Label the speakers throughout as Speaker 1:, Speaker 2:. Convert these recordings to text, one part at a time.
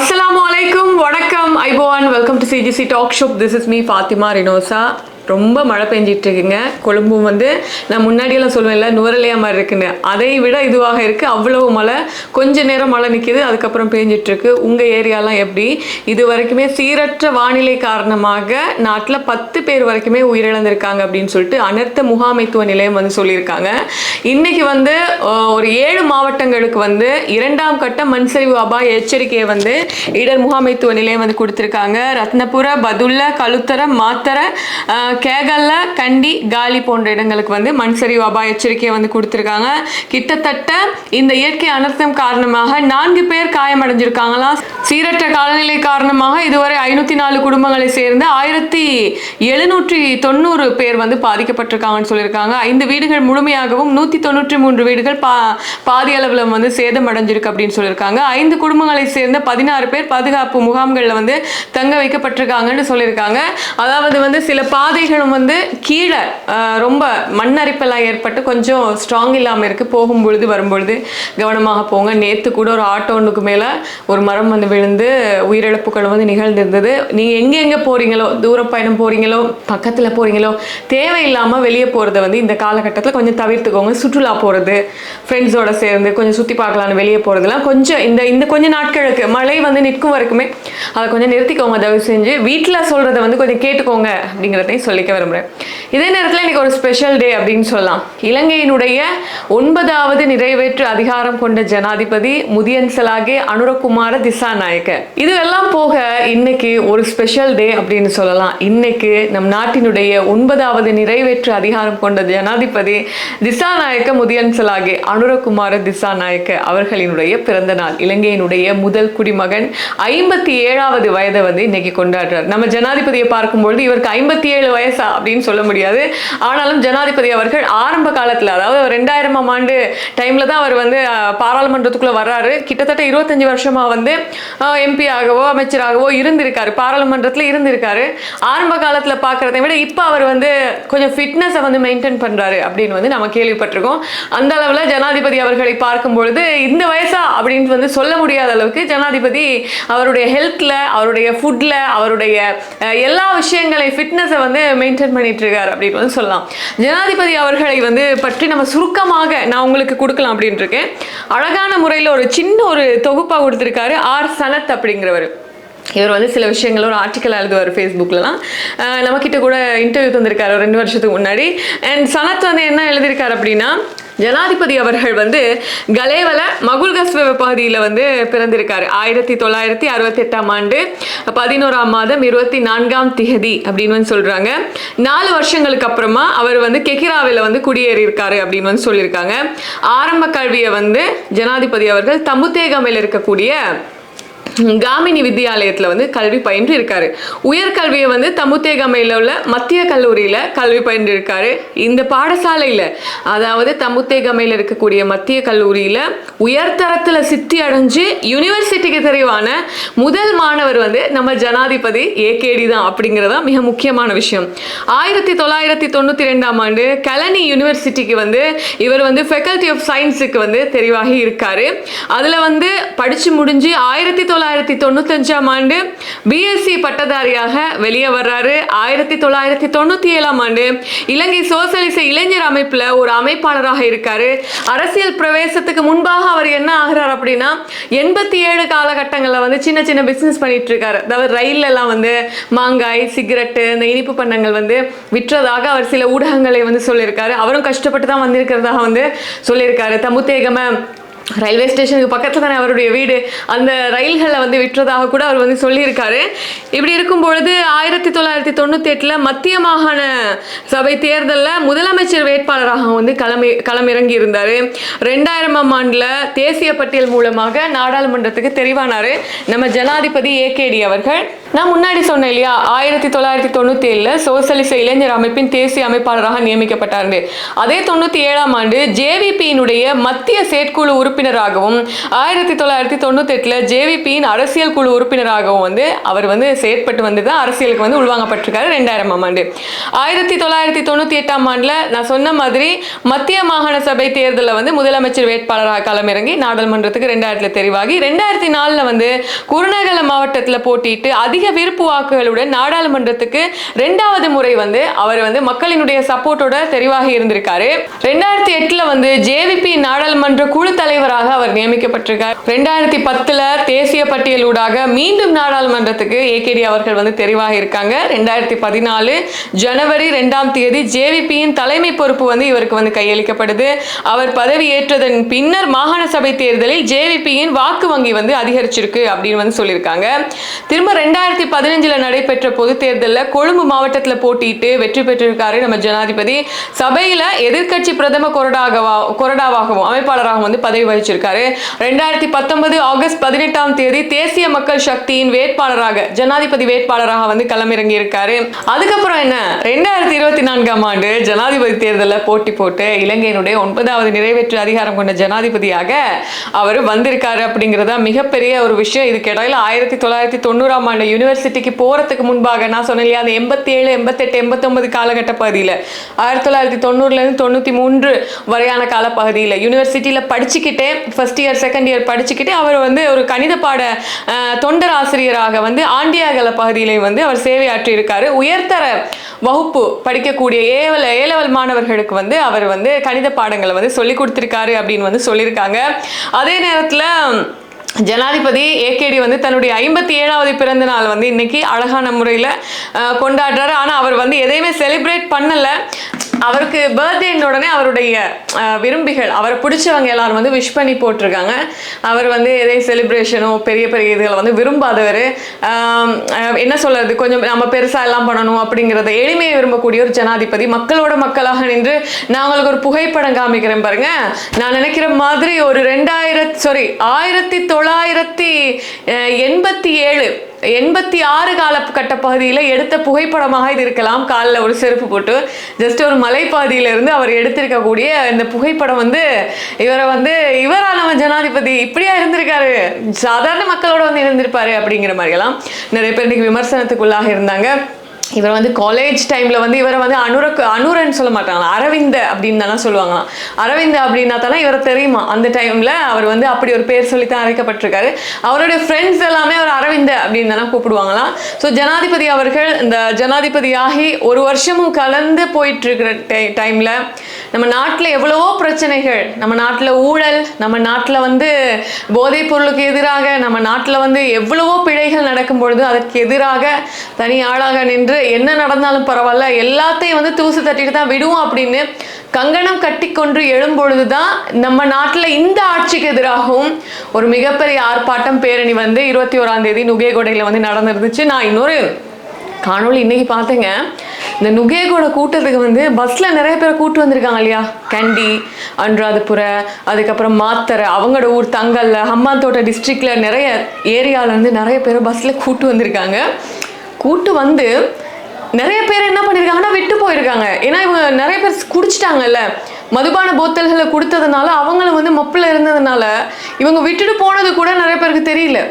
Speaker 1: அஸ்ஸலாமு அலைக்கும் வணக்கம் ஐபோவான் welcome to CGC talk show this is me Fathima Rinosa ரொம்ப மழை பெஞ்சிட்டு இருக்குங்க கொழும்பும் வந்து நான் முன்னாடியெல்லாம் சொல்லுவேன்ல நுவரலையா மாதிரி இருக்குன்னு. அதை விட இதுவாக இருக்கு. அவ்வளவு மழை. கொஞ்ச நேரம் மழை நிற்கிது அதுக்கப்புறம் பெஞ்சிட்டு இருக்கு உங்க ஏரியாலாம் எப்படி? இது வரைக்குமே சீரற்ற வானிலை காரணமாக நாட்டில் பத்து பேர் வரைக்குமே உயிரிழந்திருக்காங்க அப்படின்னு சொல்லிட்டு அனர்த்த முகாமைத்துவ நிலையம் வந்து சொல்லியிருக்காங்க. இன்னைக்கு வந்து ஒரு ஏழு மாவட்டங்களுக்கு வந்து இரண்டாம் கட்ட மண்சரிவு அபாய எச்சரிக்கையை வந்து இடர் முகாமைத்துவ நிலையம் வந்து கொடுத்துருக்காங்க. ரத்னபுர பதுல்ல கழுத்தர மாத்தர கேகல்ல கண்டி காலி போன்ற இடங்களுக்கு வந்து மண்சரிவு அபாய எச்சரிக்கையை வந்து கொடுத்துருக்காங்க. கிட்டத்தட்ட இந்த இயற்கை அனர்த்தம் காரணமாக நான்கு பேர் காயமடைஞ்சிருக்காங்களாம் சீரற்ற காலநிலை காரணமாக இதுவரை ஐநூத்தி நாலு குடும்பங்களை சேர்ந்து ஆயிரத்தி எழுநூற்றி தொண்ணூறு பேர் வந்து பாதிக்கப்பட்டிருக்காங்கன்னு சொல்லியிருக்காங்க. ஐந்து வீடுகள் முழுமையாகவும் நூற்றி தொண்ணூற்றி மூன்று வீடுகள் பா பாதி அளவில் வந்து சேதமடைஞ்சிருக்கு அப்படின்னு சொல்லியிருக்காங்க. ஐந்து குடும்பங்களை சேர்ந்த பதினாறு பேர் பாதுகாப்பு முகாம்களில் வந்து தங்க வைக்கப்பட்டிருக்காங்கன்னு சொல்லியிருக்காங்க. அதாவது வந்து சில பாதைகளும் வந்து கீழே ரொம்ப மண்ணரிப்பெல்லாம் ஏற்பட்டு கொஞ்சம் ஸ்ட்ராங் இல்லாமல் இருக்கு. போகும்பொழுது வரும்பொழுது கவனமாக போங்க. நேற்று கூட ஒரு ஆட்டோ ஒன்றுக்கு மேலே ஒரு மரம் வந்து விழுந்து உயிரிழப்புகள் வந்து நிகழ்ந்திருந்தது. நீங்கள் எங்கெங்கே போறீங்களோ தூர பயணம் போறீங்களோ பக்கத்தில் போறீங்களோ தேவையில்லாமல் வெளியே போகிறத வந்து இந்த காலகட்டத்தில் கொஞ்சம் தவிர்த்துக்கோங்க. சுற்றுலா போகிறது ஃப்ரெண்ட்ஸோட சேர்ந்து கொஞ்சம் சுற்றி பார்க்கலான்னு வெளியே போகிறதுலாம் கொஞ்சம் இந்த இந்த கொஞ்சம் நாட்களுக்கு மழை வந்து நிற்கும் வரைக்குமே அதை கொஞ்சம் நிறுத்திக்கோங்க. தயவு செஞ்சு வீட்டில் சொல்கிறத வந்து கொஞ்சம் கேட்டுக்கோங்க அப்படிங்கிறதையும் சொல்லிக்க விரும்புகிறேன் இதே நேரத்தில் இன்றைக்கி ஒரு ஸ்பெஷல் டே அப்படின்னு சொல்லலாம். இலங்கையினுடைய ஒன்பதாவது நிறைவேற்று அதிகாரம் கொண்ட ஜனாதிபதி முதியன்சலாகே அனுரகுமார திசாநாயக்க. இதுவெல்லாம் போக இன்னைக்கு ஒரு ஸ்பெஷல் டே அப்படின்னு சொல்லலாம். இன்னைக்கு நம் நாட்டினுடைய ஒன்பதாவது நிறைவேற்று அதிகாரம் கொண்ட ஜனாதிபதி திசாநாயக்க முதியன்சலாகே அனுரகுமார திசாநாயக்க அவர்களினுடைய பிறந்த நாள். இலங்கையினுடைய முதல் குடிமகன் ஐம்பத்தி ஏழாவது வயதை வந்து இன்னைக்கு கொண்டாடுறார். நம்ம ஜனாதிபதியை பார்க்கும்பொழுது இவருக்கு ஐம்பத்தி ஏழு வயசா அப்படின்னு சொல்ல முடியாது. ஆனாலும் ஜனாதிபதி அவர்கள் ஆரம்ப காலத்தில் அதாவது ரெண்டாயிரமாம் ஆண்டு டைம்ல தான் அவர் வந்து பாராளுமன்றத்துக்குள்ளே பாராளுமன்றத்துக்குள்ள வர்றாரு. கிட்டத்தட்ட இருபத்தஞ்சு வருஷமா வந்து எம்பி ஆகவோ அமைச்சராகவோ இருந்திருக்காரு. பாராளுமன்றத்தில் இருந்திருக்காரு. ஆரம்ப காலத்தில் பார்க்கறதை விட இப்போ அவர் வந்து கொஞ்சம் ஃபிட்னஸை வந்து மெயின்டைன் பண்றாரு அப்படின்னு வந்து நம்ம கேள்விப்பட்டிருக்கோம். அந்த அளவில் ஜனாதிபதி அவர்களை பார்க்கும் பொழுது இந்த வயசா அப்படின்னு வந்து சொல்ல முடியாத அளவுக்கு ஜனாதிபதி அவருடைய ஹெல்த்ல அவருடைய ஃபுட்ல அவருடைய எல்லா விஷயங்களையும் ஃபிட்னஸை வந்து மெயின்டைன் பண்ணிட்டு இருக்காரு அப்படின்னு வந்து சொல்லலாம். ஜனாதிபதி அவர்களை வந்து பற்றி நம்ம சுருக்கமாக நான் உங்களுக்கு கொடுக்கலாம் அப்படின்னு இருக்கேன் அழகான முறையில் ஒரு சின்ன ஒரு தொகுப்பாக கொடுத்துருக்காரு ஆர் சனத் அப்படிங்கிறவர். இவர் வந்து சில விஷயங்கள் ஒரு ஆர்டிக்கல் எழுதுவார் ஃபேஸ்புக்லலாம் நம்மக்கிட்ட கூட இன்டர்வியூ தந்திருக்காரு ரெண்டு வருஷத்துக்கு முன்னாடி. அண்ட் சனத் வந்து என்ன எழுதியிருக்காரு அப்படின்னா ஜனாதிபதி அவர்கள் வந்து கலேவல மகுல்கஸ்வ பகுதியில் வந்து பிறந்திருக்காரு. ஆயிரத்தி தொள்ளாயிரத்தி அறுபத்தி எட்டாம் ஆண்டு பதினோராம் மாதம் இருபத்தி நான்காம் திகதி அப்படின்னு வந்து சொல்றாங்க. நாலு வருஷங்களுக்கு அப்புறமா அவர் வந்து கெகிராவில் வந்து குடியேறி இருக்காரு அப்படின்னு வந்து சொல்லியிருக்காங்க. ஆரம்ப கல்வியை வந்து ஜனாதிபதி அவர்கள் தமுத்தேகமையில் இருக்கக்கூடிய காமினி வித்யாலயத்தில் வந்து கல்வி பயின்று இருக்காரு. உயர்கல்வியை வந்து தமுத்தேகமையில் உள்ள மத்திய கல்லூரியில் கல்வி பயின்று இருக்காரு. இந்த பாடசாலையில் அதாவது தமுத்தேகமையில் இருக்கக்கூடிய மத்திய கல்லூரியில் உயர்தரத்தில் சித்தி அடைஞ்சு யூனிவர்சிட்டிக்கு தெரிவான முதல் மாணவர் வந்து நம்ம ஜனாதிபதி ஏகேடி தான் அப்படிங்கிறது தான் மிக முக்கியமான விஷயம். ஆயிரத்தி தொள்ளாயிரத்தி தொண்ணூற்றி ரெண்டாம் ஆண்டு கலனி யூனிவர்சிட்டிக்கு வந்து இவர் வந்து ஃபெக்கல்டி ஆஃப் சயின்ஸுக்கு வந்து தெரிவாகி இருக்காரு. அதில் வந்து படித்து முடிஞ்சு ஆயிரத்தி தொள்ளாயிரத்தி தொள்ளாயிரத்தி தொண்ணூத்தஞ்சாம் ஆண்டு பிஎஸ்சி பட்டதாரியாக வெளியே வர்றாரு. ஆயிரத்தி தொள்ளாயிரத்தி தொண்ணூற்றி ஏழாம் ஆண்டு இலங்கை சோசலிச இளைஞர் அமைப்பில் ஒரு அமைப்பாளராக இருக்காரு. அரசியல் பிரவேசத்துக்கு முன்பாக அவர் என்ன ஆகிறார் அப்படின்னா எண்பத்தி ஏழு காலகட்டங்களில் வந்து சின்ன சின்ன பிஸ்னஸ் பண்ணிட்டு இருக்காரு அதாவது ரயிலெல்லாம் வந்து மாங்காய் சிகரெட்டு இந்த இனிப்பு பண்ணங்கள் வந்து விற்றதாக அவர் சில ஊடகங்களை வந்து சொல்லியிருக்காரு. அவரும் கஷ்டப்பட்டு தான் வந்திருக்கிறதாக வந்து சொல்லியிருக்காரு. தமுத்தேகம ரயில்வே ஸ்டேஷனுக்கு பக்கத்தில் தானே அவருடைய வீடு. அந்த ரயில்களை வந்து விற்றதாக கூட அவர் வந்து சொல்லியிருக்காரு. இப்படி இருக்கும் பொழுது ஆயிரத்தி தொள்ளாயிரத்தி தொண்ணூற்றி எட்டில் மத்திய மாகாண சபை தேர்தலில் முதலமைச்சர் வேட்பாளராக வந்து களமி களமிறங்கி இருந்தார். ரெண்டாயிரமாம் ஆண்டில் தேசிய பட்டியல் மூலமாக நாடாளுமன்றத்துக்கு தெரிவானார். நம்ம ஜனாதிபதி ஏகேடி அவர்கள். நான் முன்னாடி சொன்னேன் இல்லையா ஆயிரத்தி தொள்ளாயிரத்தி தொண்ணூற்றி ஏழில் சோசலிச இளைஞர் அமைப்பின் தேசிய அமைப்பாளராக நியமிக்கப்பட்டார். அதே தொண்ணூற்றி ஏழாம் ஆண்டு ஜேவிபியினுடைய மத்திய செயற்குழு உறுப்பினராகவும் ஆயிரத்தி தொள்ளாயிரத்தி தொண்ணூத்தி எட்டுல ஜேவிபியின் அரசியல் குழு உறுப்பினராகவும் வந்து அவர் வந்து செயற்பட்டு வந்து தான் அரசியலுக்கு வந்து உள்வாங்கப்பட்டிருக்காரு ரெண்டாயிரமாம் ஆண்டு. ஆயிரத்தி தொள்ளாயிரத்தி தொண்ணூத்தி எட்டாம் ஆண்டுல நான் சொன்ன மாதிரி மத்திய மாகாண சபை தேர்தலில் வந்து முதலமைச்சர் வேட்பாளராக களமிறங்கி நாடாளுமன்றத்துக்கு ரெண்டாயிரத்துல தெரிவாகி ரெண்டாயிரத்தி நாலுல வந்து குருநகல மாவட்டத்தில் போட்டியிட்டு அதிக விருப்பு வாக்குகளுடன் நாடாளுமன்றத்துக்கு ரெண்டாவது முறை வந்து அவர் வந்து மக்களினுடைய சப்போர்ட்டோட தெரிவாகி இருந்திருக்காரு. ரெண்டாயிரத்தி எட்டுல வந்து ஜேவிபி நாடாளுமன்ற குழு தலைவர் உறுப்பினராக அவர் நியமிக்கப்பட்டிருக்கார். ரெண்டாயிரத்தி பத்துல தேசிய பட்டியலூடாக மீண்டும் நாடாளுமன்றத்துக்கு ஏகேடி அவர்கள் வந்து தெரிவாக இருக்காங்க. ரெண்டாயிரத்தி பதினாலு ஜனவரி ரெண்டாம் தேதி ஜேவிபியின் தலைமை பொறுப்பு வந்து இவருக்கு வந்து கையளிக்கப்படுது. அவர் பதவி ஏற்றதன் பின்னர் மாகாண சபை தேர்தலில் ஜேவிபியின் வாக்கு வங்கி வந்து அதிகரிச்சிருக்கு அப்படின்னு வந்து சொல்லியிருக்காங்க. திரும்ப ரெண்டாயிரத்தி பதினஞ்சுல நடைபெற்ற பொது தேர்தலில் கொழும்பு மாவட்டத்தில் போட்டியிட்டு வெற்றி பெற்றிருக்காரு நம்ம ஜனாதிபதி. சபையில் எதிர்க்கட்சி பிரதம கொறடாகவா கொறடாவாகவும் அமைப்பாளராகவும் வந்து பதவி வகிச்சிருக்காரு ரெண்டாயிரத்தி பத்தொன்பது ஆகஸ்ட் பதினெட்டாம் தேதி தேசிய மக்கள் சக்தியின் வேட்பாளராக ஜனாதிபதி வேட்பாளராக வந்து களமிறங்கி இருக்காரு அதுக்கப்புறம் என்ன? ரெண்டாயிரத்தி இருபத்தி நான்காம் ஆண்டு ஜனாதிபதி தேர்தலில் போட்டி போட்டு இலங்கையினுடைய ஒன்பதாவது நிறைவேற்று அதிகாரம் கொண்ட ஜனாதிபதியாக அவர் வந்திருக்காரு அப்படிங்கிறதா மிகப்பெரிய ஒரு விஷயம். இதுக்கு இடையில ஆயிரத்தி தொள்ளாயிரத்தி தொண்ணூறாம் ஆண்டு யூனிவர்சிட்டிக்கு போறதுக்கு முன்பாக நான் சொன்னேன் இல்லையா அந்த எண்பத்தி ஏழு எண்பத்தெட்டு எண்பத்தொன்பது காலகட்ட பகுதியில் ஆயிரத்தி தொள்ளாயிரத்தி தொண்ணூறுலேருந்து தொண்ணூற்றி மூன்று வரையான காலப்பகுதியில் யூனிவர்சிட்டியில் படிச்சுக்கிட்டே ஃபர்ஸ்ட் இயர் செகண்ட் இயர் படிச்சுக்கிட்டே அவர் வந்து ஒரு கணித பாட தொண்டர் ஆசிரியராக வந்து ஆண்டியாகல பகுதியிலே வந்து அவர் சேவையாற்றி இருக்காரு. உயர்தர வகுப்பு படிக்கக்கூடிய ஏவல் ஏலவல் மாணவர்களுக்கு வந்து அவர் வந்து கணித பாடங்களை வந்து சொல்லி கொடுத்துருக்காரு அப்படின்னு வந்து சொல்லியிருக்காங்க. அதே நேரத்தில் ஜனாதிபதி ஏகேடி வந்து தன்னுடைய ஐம்பத்தி ஏழாவது பிறந்த நாள் வந்து இன்னைக்கு அழகான முறையில் கொண்டாடுறாரு. ஆனால் அவர் வந்து எதையுமே செலிப்ரேட் பண்ணலை. அவருக்கு பர்த்டேன்ற உடனே அவருடைய விரும்பிகள் அவரை பிடிச்சவங்க எல்லாரும் வந்து விஷ் பண்ணி போட்டிருக்காங்க. அவர் வந்து எதே செலிப்ரேஷனோ பெரிய பெரிய இதுகளை வந்து விரும்பாதவர். என்ன சொல்கிறது கொஞ்சம் நம்ம பெருசாக எல்லாம் பண்ணணும் அப்படிங்கிறத எளிமையை விரும்பக்கூடிய ஒரு ஜனாதிபதி மக்களோட மக்களாக நின்று நான் உங்களுக்கு ஒரு புகைப்படம் காமிக்கிறேன் பாருங்க. நான் நினைக்கிற மாதிரி ஒரு ரெண்டாயிரத்தி சாரி ஆயிரத்தி தொள்ளாயிரத்தி எண்பத்தி ஏழு எண்பத்தி ஆறு காலகட்ட பகுதியில் எடுத்த புகைப்படமாக இது இருக்கலாம். காலில் ஒரு செருப்பு போட்டு ஜஸ்ட் ஒரு மலைப்பாதையிலிருந்து அவர் எடுத்திருக்கக்கூடிய இந்த புகைப்படம் வந்து இவரை வந்து இவரா நம்ம ஜனாதிபதி? இப்படியா இருந்திருக்காரு. சாதாரண மக்களோட வந்து இருந்திருப்பாரு அப்படிங்கிற மாதிரியெல்லாம் நிறைய பேர் இன்னைக்கு விமர்சனத்துக்குள்ளாக இருந்தாங்க. இவர் வந்து காலேஜ் டைம்ல வந்து இவரை வந்து அனுரக்கு அனுரன்னு சொல்ல மாட்டாங்களா அரவிந்த அப்படின்னு தானே சொல்லுவாங்களாம். அரவிந்த அப்படின்னா தானே இவரை தெரியுமா? அந்த டைம்ல அவர் வந்து அப்படி ஒரு பேர் சொல்லி தான் அழைக்கப்பட்டிருக்காரு. அவருடைய ஃப்ரெண்ட்ஸ் எல்லாமே அவர் அரவிந்த அப்படின்னு தானே கூப்பிடுவாங்களாம். ஸோ ஜனாதிபதி அவர்கள் இந்த ஜனாதிபதியாகி ஒரு வருஷமும் கலந்து போயிட்டு இருக்கிற டை டைம்ல நம்ம நாட்டில் எவ்வளவோ பிரச்சனைகள். நம்ம நாட்டில் ஊழல் நம்ம நாட்டில் வந்து போதைப் பொருளுக்கு எதிராக நம்ம நாட்டில் வந்து எவ்வளவோ பிழைகள் நடக்கும் பொழுது அதற்கு எதிராக தனி ஆளாக நின்று என்ன நடந்தாலும் பரவாயில்ல எல்லாத்தையும் வந்து தூசு தட்டிட்டு தான் விடுவோம் அப்படின்னு கங்கணம் கட்டிக்கொண்டு எழும்பொழுது தான் நம்ம நாட்டில் இந்த ஆட்சிக்கு எதிராகவும் ஒரு மிகப்பெரிய ஆர்ப்பாட்டம் பேரணி வந்து இருபத்தி ஓராம் தேதி நுகேகொடையில் வந்து நடந்துருந்துச்சு. நான் இன்னொரு காணொளி இன்னைக்கு பார்த்தேங்க. இந்த நுகேகோட கூட்டத்துக்கு வந்து பஸ்ஸில் நிறைய பேர் கூட்டு வந்திருக்காங்க இல்லையா? கண்டி அன்றாதபுர அதுக்கப்புறம் மாத்தரை அவங்களோட ஊர் தங்கல்ல ஹம்மாந்தோட்ட டிஸ்ட்ரிக்ட்ல நிறைய ஏரியால இருந்து நிறைய பேர் பஸ்ஸில் கூட்டு வந்திருக்காங்க. கூட்டு வந்து நிறைய பேர் என்ன பண்ணியிருக்காங்கன்னா விட்டு போயிருக்காங்க. ஏன்னா இவங்க நிறைய பேர் குடிச்சிட்டாங்கல்ல. மதுபான போத்தல்களை கொடுத்ததுனால அவங்களும் வந்து மப்பில் இருந்ததுனால இவங்க விட்டுட்டு போனது கூட நிறைய பேருக்கு தெரியல.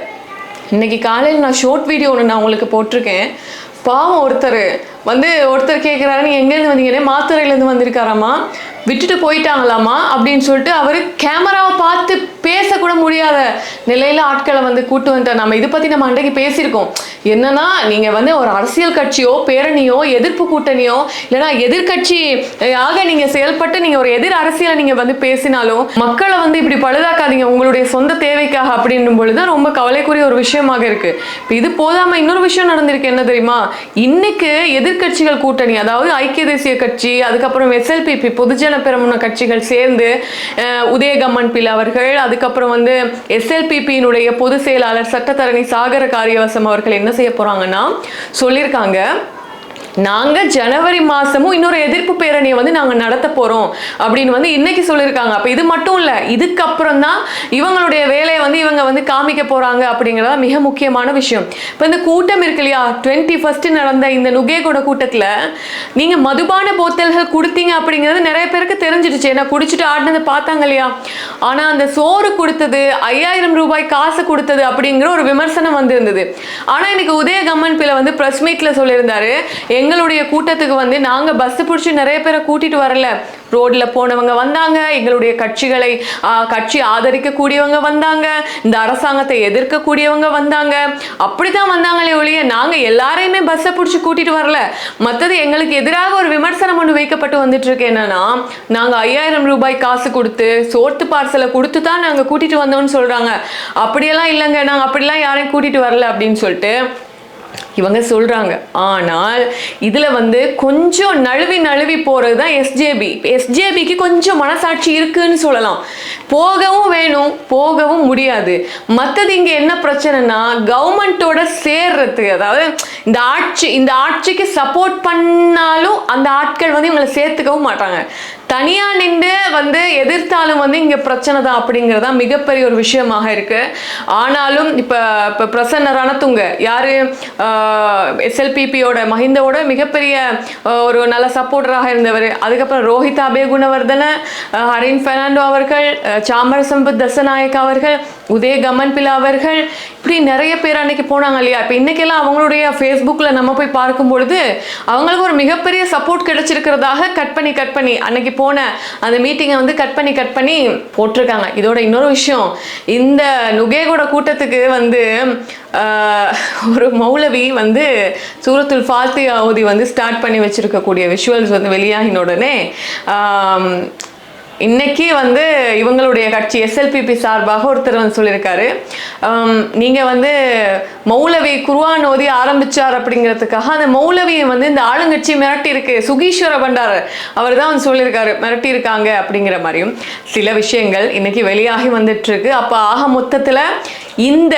Speaker 1: இன்னைக்கு காலையில் நான் ஷார்ட் வீடியோ ஒன்று நான் உங்களுக்கு போட்டிருக்கேன். பாவம் ஒருத்தர். வந்து ஒருத்தர் கேட்குறாரு நீ எங்கேருந்து வந்தீங்கன்னே மாத்துறையிலேருந்து வந்திருக்காராமா விட்டுட்டு போயிட்டாங்களாமா அப்படின்னு சொல்லிட்டு அவர் கேமராவை பார்த்து பேசக்கூட முடியாத நிலையில் ஆட்களை வந்து கூட்டு வந்துட்டார். நம்ம இதை பற்றி நம்ம அன்றைக்கு பேசியிருக்கோம். என்னன்னா நீங்கள் வந்து ஒரு அரசியல் கட்சியோ பேரணியோ எதிர்ப்பு கூட்டணியோ இல்லைன்னா எதிர்கட்சி ஆக நீங்கள் செயல்பட்டு நீங்கள் ஒரு எதிர் அரசியலை நீங்கள் வந்து பேசினாலும் மக்களை வந்து இப்படி பழுதாக்காதீங்க உங்களுடைய சொந்த தேவைக்காக அப்படின்னும் பொழுது தான் ரொம்ப கவலைக்குரிய ஒரு விஷயமாக இருக்கு. இப்போ இது போதாமல் இன்னொரு விஷயம் நடந்திருக்கு என்ன தெரியுமா? இன்னைக்கு எதிர்க்கட்சிகள் கூட்டணி அதாவது ஐக்கிய தேசிய கட்சி அதுக்கப்புறம் எஸ்எல்பிபி பொதுஜன பெரமுன கட்சிகள் சேர்ந்து உதயகம்மன் பில் அவர்கள் அதுக்கப்புறம் வந்து எஸ்எல்பிபியினுடைய பொதுச் செயலாளர் சட்டத்தரணி சாகர காரியவசம் அவர்கள் என்ன செய்ய போறாங்கன்னா சொல்லியிருக்காங்க. நாங்க ஜனவரி மாசமும் இன்னொரு எதிர்ப்பு பேரணியை வந்து நாங்க நடத்த போறோம் அப்படின்னு வந்து இன்னைக்கு சொல்லியிருக்காங்க. அப்ப இது மட்டும் இல்ல இதுக்கப்புறம் தான் இவங்களுடைய வேலையை வந்து இவங்க வந்து காமிக்க போறாங்க அப்படிங்கிறத மிக முக்கியமான விஷயம். இப்ப இந்த கூட்டம் இருக்கு இல்லையா? டுவெண்ட்டி ஃபர்ஸ்ட் நடந்த இந்த நுகேகோட கூட்டத்துல நீங்க மதுபான போத்தல்கள் கொடுத்தீங்க அப்படிங்கிறது நிறைய பேருக்கு தெரிஞ்சிடுச்சு. ஏன்னா குடிச்சிட்டு ஆடினதை பார்த்தாங்க இல்லையா? ஆனா அந்த சோறு கொடுத்தது ஐயாயிரம் ரூபாய் காசு கொடுத்தது அப்படிங்கிற ஒரு விமர்சனம் வந்திருந்தது. ஆனா இன்னைக்கு உதய கம்மன் பிள்ளை வந்து பிரஸ் மீட்ல சொல்லியிருந்தாரு எங்களுடைய கூட்டத்துக்கு வந்து நாங்கள் பஸ் பிடிச்சி நிறைய பேரை கூட்டிட்டு வரல. ரோட்ல போனவங்க வந்தாங்க. எங்களுடைய கட்சிகளை கட்சி ஆதரிக்கக்கூடியவங்க வந்தாங்க. இந்த அரசாங்கத்தை எதிர்க்கக்கூடியவங்க வந்தாங்க. அப்படிதான் வந்தாங்களே ஒழிய நாங்க எல்லாரையுமே பஸ்ஸை பிடிச்சி கூட்டிட்டு வரல. மற்றது எங்களுக்கு எதிராக ஒரு விமர்சனம் ஒன்று வைக்கப்பட்டு வந்துட்டு இருக்கு என்னன்னா நாங்க ஐயாயிரம் ரூபாய் காசு கொடுத்து சோத்து பார்சலை கொடுத்து தான் நாங்க கூட்டிட்டு வந்தோம்னு சொல்றாங்க. அப்படியெல்லாம் இல்லைங்க. நாங்க அப்படிலாம் யாரையும் கூட்டிட்டு வரல அப்படின்னு சொல்லிட்டு இவங்க சொல்கிறாங்க ஆனால் இதில் வந்து கொஞ்சம் நழுவி நழுவி போகிறது தான் எஸ்ஜேபி எஸ்ஜேபிக்கு கொஞ்சம் மனசாட்சி இருக்குன்னு சொல்லலாம். போகவும் வேணும் போகவும் முடியாது. மற்றது இங்கே என்ன பிரச்சனைனா கவர்மெண்ட்டோட சேர்றது. அதாவது இந்த ஆட்சி இந்த ஆட்சிக்கு சப்போர்ட் பண்ணாலும் அந்த ஆட்கள் வந்து இவங்களை சேர்த்துக்கவும் மாட்டாங்க. தனியாக நின்று வந்து எதிர்த்தாலும் வந்து இங்கே பிரச்சனை தான் அப்படிங்கிறது தான் மிகப்பெரிய ஒரு விஷயமாக இருக்குது ஆனாலும் இப்போ இப்போ பிரசன்ன ரணத்துங்க யார் எஸ்எல்பிபியோட மஹிந்தவோட மிகப்பெரிய ஒரு நல்ல சப்போர்ட்டராக இருந்தவர். அதுக்கப்புறம் ரோஹித் அபே குணவர்தன ஹரின் பெர்னாண்டோ அவர்கள் ஆஹ், சாமர சம்பத் தசநாயக் அவர்கள் உதய கமன் பிலா அவர்கள் இப்படி நிறைய பேர் அன்னைக்கு போனாங்க இல்லையா? இப்போ இன்றைக்கெல்லாம் அவங்களுடைய ஃபேஸ்புக்கில் நம்ம போய் பார்க்கும் பொழுது அவங்களுக்கு ஒரு மிகப்பெரிய சப்போர்ட் கிடைச்சிருக்கிறதாக கட் பண்ணி கட் பண்ணி அன்னைக்கு போன அந்த மீட்டிங்கை வந்து கட் பண்ணி கட் பண்ணி போட்டிருக்காங்க. இதோட இன்னொரு விஷயம் இந்த நுகேகோட கூட்டத்துக்கு வந்து ஒரு மௌலவி வந்து சூரத்துல் ஃபாத்தியா ஓதி வந்து ஸ்டார்ட் பண்ணி வச்சுருக்கக்கூடிய விஷுவல்ஸ் வந்து வெளியாகின உடனே இன்னைக்கு வந்து இவங்களுடைய கட்சி எஸ்எல்பிபி சார்பாக ஒருத்தர் வந்து சொல்லியிருக்காரு. நீங்கள் வந்து மௌலவி குருவான் ஓதி ஆரம்பித்தார் அப்படிங்கிறதுக்காக அந்த மௌலவியை வந்து இந்த ஆளுங்கட்சி மிரட்டி இருக்கு. சுகீஸ்வர பண்டார் அவர் தான் வந்து சொல்லியிருக்காரு. மிரட்டி இருக்காங்க அப்படிங்கிற மாதிரியும் சில விஷயங்கள் இன்னைக்கு வெளியாகி வந்துட்டு இருக்கு. அப்போ ஆக மொத்தத்தில் இந்த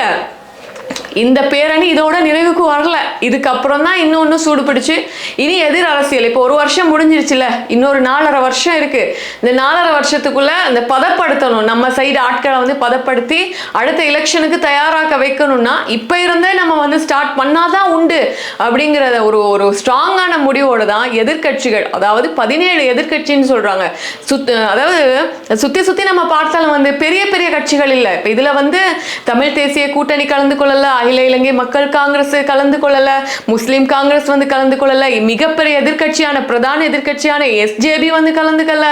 Speaker 1: இந்த பேரணி இதோட நிறைவுக்கு வரல. இதுக்கப்புறம் தான் இன்னொன்று சூடு பிடிச்சு இனி எதிர் அரசியல். இப்போ ஒரு வருஷம் முடிஞ்சிருச்சுல. இன்னொரு நாலரை வருஷம் இருக்கு. இந்த நாலரை வருஷத்துக்குள்ள அந்த பதப்படுத்தணும். நம்ம சைடு ஆட்களை வந்து பதப்படுத்தி அடுத்த எலெக்ஷனுக்கு தயாராக்க வைக்கணும்னா இப்போ இருந்தே நம்ம வந்து ஸ்டார்ட் பண்ணாதான் உண்டு அப்படிங்கிறத ஒரு ஒரு ஸ்ட்ராங்கான முடிவோட தான் எதிர்க்கட்சிகள் அதாவது பதினேழு எதிர்க்கட்சின்னு சொல்றாங்க. சுத் அதாவது சுத்தி சுத்தி நம்ம பார்த்தாலும் வந்து பெரிய பெரிய கட்சிகள் இல்லை. இப்போ இதுல வந்து தமிழ் தேசிய கூட்டணி கலந்து கொள்ளல அகில இலங்கை மக்கள் காங்கிரஸ் கலந்து கொள்ளல முஸ்லீம் காங்கிரஸ் வந்து கலந்து கொள்ளல மிகப்பெரிய எதிர்க்கட்சியான பிரதான எதிர்க்கட்சியான எஸ்ஜேபி வந்து கலந்துக்கல.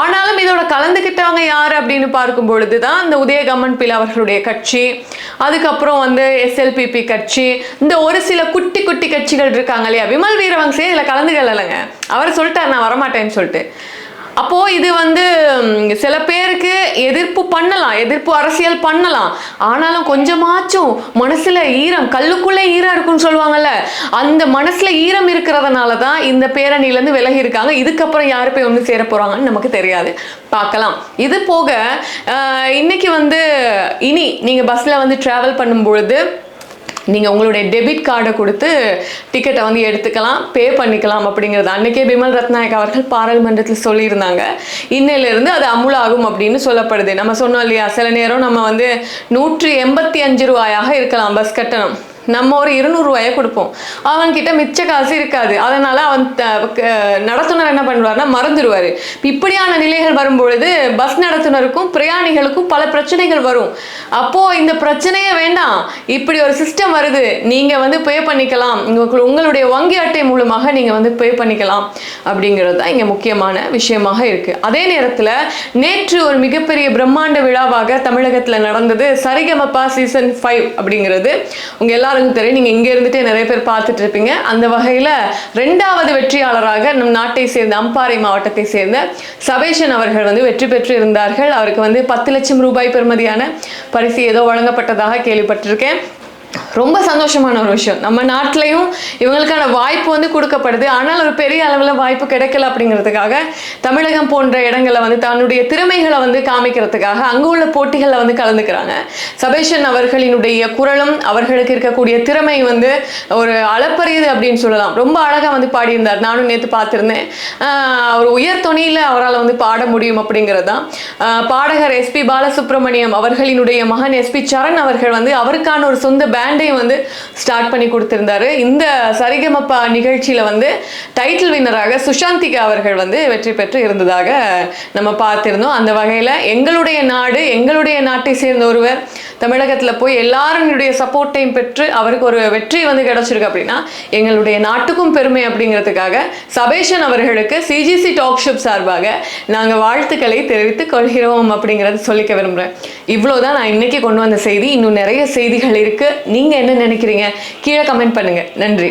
Speaker 1: ஆனாலும் இதோட கலந்துக்கிட்டவங்க யார் அப்படின்னு பார்க்கும் பொழுது தான் இந்த உதயகம்மன் பில் அவர்களுடைய கட்சி அதுக்கப்புறம் வந்து எஸ்எல்பிபி கட்சி இந்த ஒரு சில குட்டி குட்டி கட்சிகள் இருக்காங்க இல்லையா? விமல் வீரவங்சே இதில் கலந்துக்கலங்க. அவர் சொல்லிட்டார் நான் வரமாட்டேன்னு சொல்லிட்டு. அப்போ இது வந்து சில பேருக்கு எதிர்ப்பு பண்ணலாம் எதிர்ப்பு அரசியல் பண்ணலாம். ஆனாலும் கொஞ்சமாச்சும் மனசுல ஈரம் கல்லுக்குள்ளே ஈரம் இருக்குன்னு சொல்லுவாங்கல்ல அந்த மனசுல ஈரம் இருக்கிறதுனால தான் இந்த பேரணியில இருந்து விலகி இருக்காங்க. இதுக்கப்புறம் யாரு போய் ஒன்று சேர போறாங்கன்னு நமக்கு தெரியாது. பார்க்கலாம். இது போக இன்னைக்கு வந்து இனி நீங்க பஸ்ல வந்து டிராவல் பண்ணும்பொழுது நீங்கள் உங்களுடைய டெபிட் கார்டை கொடுத்து டிக்கெட்டை வந்து எடுத்துக்கலாம் பே பண்ணிக்கலாம் அப்படிங்கிறது அன்றைக்கே பிமல் ரத்நாயக் அவர்கள் பாராளுமன்றத்தில் சொல்லியிருந்தாங்க. இன்னையிலேருந்து அது அமுலாகும் அப்படின்னு சொல்லப்படுது. நம்ம சொன்னோம் இல்லையா சில நேரம் நம்ம வந்து நூற்றி எண்பத்தி அஞ்சு ரூபாயாக இருக்கலாம் பஸ் கட்டணம். நம்ம ஒரு இருநூறுவாயை கொடுப்போம். அவன்கிட்ட மிச்ச காசு இருக்காது. அதனால் அவன் நடத்துனர் என்ன பண்ணுவார்னா மறந்துடுவார். இப்படியான நிலைகள் வரும்பொழுது பஸ் நடத்துனருக்கும் பிரயாணிகளுக்கும் பல பிரச்சனைகள் வரும். அப்போது இந்த பிரச்சனையே வேண்டாம். இப்படி ஒரு சிஸ்டம் வருது. நீங்கள் வந்து பே பண்ணிக்கலாம். உங்களுக்கு உங்களுடைய வங்கி அட்டை மூலமாக நீங்கள் வந்து பே பண்ணிக்கலாம். அப்படிங்கிறது தான் இங்கே முக்கியமான விஷயமாக இருக்குது அதே நேரத்தில் நேற்று ஒரு மிகப்பெரிய பிரம்மாண்ட விழாவாக தமிழகத்தில் நடந்தது சரிகமப்பா சீசன் ஃபைவ் அப்படிங்கிறது. உங்கள் எல்லாரும் எல்லாருக்கும் தெரியும் நீங்க இங்க இருந்துட்டே நிறைய பேர் பார்த்துட்டு இருப்பீங்க. அந்த வகையில ரெண்டாவது வெற்றியாளராக நம் நாட்டை சேர்ந்த அம்பாறை மாவட்டத்தை சேர்ந்த சபேஷன் அவர்கள் வந்து வெற்றி பெற்று இருந்தார்கள். அவருக்கு வந்து பத்து லட்சம் ரூபாய் பெறுமதியான பரிசு ஏதோ வழங்கப்பட்டதாக கேள்விப்பட்டிருக்கேன். ரொம்ப சந்தோஷமான ஒரு விஷயம். நம்ம நாட்டிலையும் இவங்களுக்கான வாய்ப்பு வந்து கொடுக்கப்படுது. ஆனால் ஒரு பெரிய அளவில் வாய்ப்பு கிடைக்கல அப்படிங்கிறதுக்காக தமிழகம் போன்ற இடங்களில் வந்து தன்னுடைய திறமைகளை வந்து காமிக்கிறதுக்காக அங்கே உள்ள போட்டிகளில் வந்து கலந்துக்கிறாங்க. சபேஷன் அவர்களினுடைய குரலும் அவர்களுக்கு இருக்கக்கூடிய திறமை வந்து ஒரு அளப்பரியது அப்படின்னு சொல்லலாம். ரொம்ப அழகாக வந்து பாடியிருந்தார். நானும் நேற்று பார்த்துருந்தேன். அவர் உயர் துணியில் அவரால் வந்து பாட முடியும் அப்படிங்கிறது தான் பாடகர் எஸ்பி பாலசுப்ரமணியம் அவர்களினுடைய மகன் எஸ்பி சரண் அவர்கள் வந்து அவருக்கான ஒரு சொந்த பேண்டையும் வந்து ஸ்டார்ட் பண்ணி கொடுத்திருந்தாரு. இந்த சரிகமப்பா நிகழ்ச்சியில வந்து டைட்டில் வின்னராக சுஷாந்திகா அவர்கள் வந்து வெற்றி பெற்று இருந்ததாக நம்ம பார்த்திருந்தோம். அந்த வகையில் எங்களுடைய நாடு எங்களுடைய நாட்டை சேர்ந்த ஒருவர் தமிழகத்தில் போய் எல்லாருடைய சப்போர்ட்டையும் பெற்று அவருக்கு ஒரு வெற்றி வந்து கிடைச்சிருக்கு அப்படின்னா எங்களுடைய நாட்டுக்கும் பெருமை அப்படிங்கிறதுக்காக சபேஷன் அவர்களுக்கு சிஜிசி டாக் ஷோப் சார்பாக நாங்கள் வாழ்த்துக்களை தெரிவித்துக் கொள்கிறோம் அப்படிங்கிறத சொல்லிக்க விரும்புகிறேன் இவ்வளோதான் நான் இன்னைக்கு கொண்டு வந்த செய்தி. இன்னும் நிறைய செய்திகள் இருக்குது நீங்கள் என்ன நினைக்கிறீங்க? கீழே கமெண்ட் பண்ணுங்கள் நன்றி.